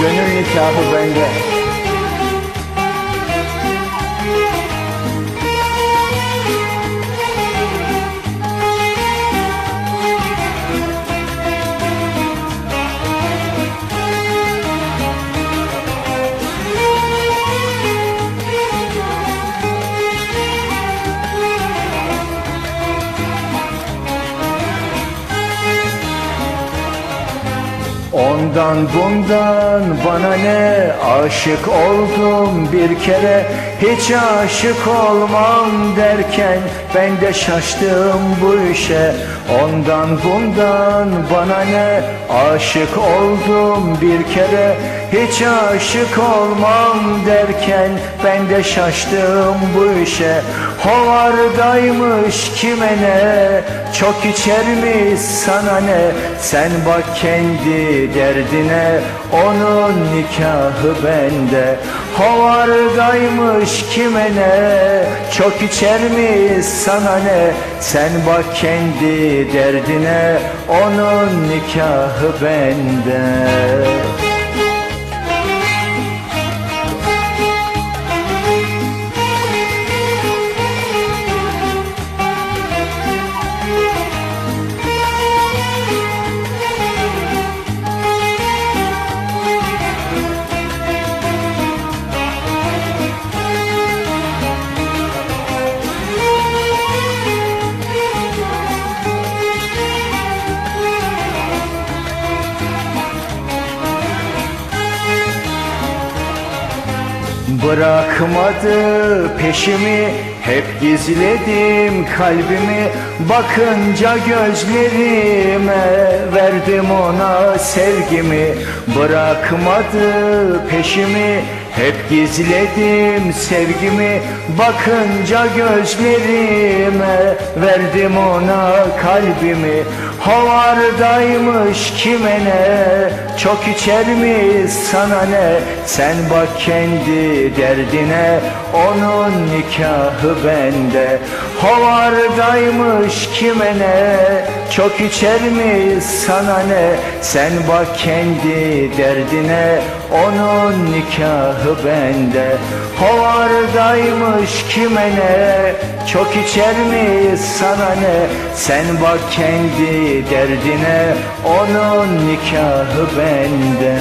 Gönül nikahı bende. Ondan bundan bana ne? Aşık oldum bir kere Hiç aşık olmam derken ben de şaştım bu işe. Ondan bundan bana ne? Aşık oldum bir kere Hiç aşık olmam derken ben de şaştım bu işe. Hovardaymış kime ne? Çok içermiş sana ne? Sen bak kendi derdine Onun nikahı bende. Hovardaymış kime ne? Çok içermiş sana ne? Sen bak kendi derdine Onun nikahı bende Bırakmadı peşimi hep gizledim kalbimi. Bakınca gözlerime verdim ona sevgimi. Bırakmadı peşimi hep gizledim sevgimi Bakınca gözlerime. Verdim ona kalbimi Havardaymış kime ne? Çok içermiş sana ne? Sen bak kendi derdine Onun nikahı bende. Havardaymış kime ne? Çok içermiş sana ne? Sen bak kendi derdine Onun nikahı bende. Havardaymış kime ne? Çok içermiş sana ne? Sen bak kendi derdine Onun nikahı bende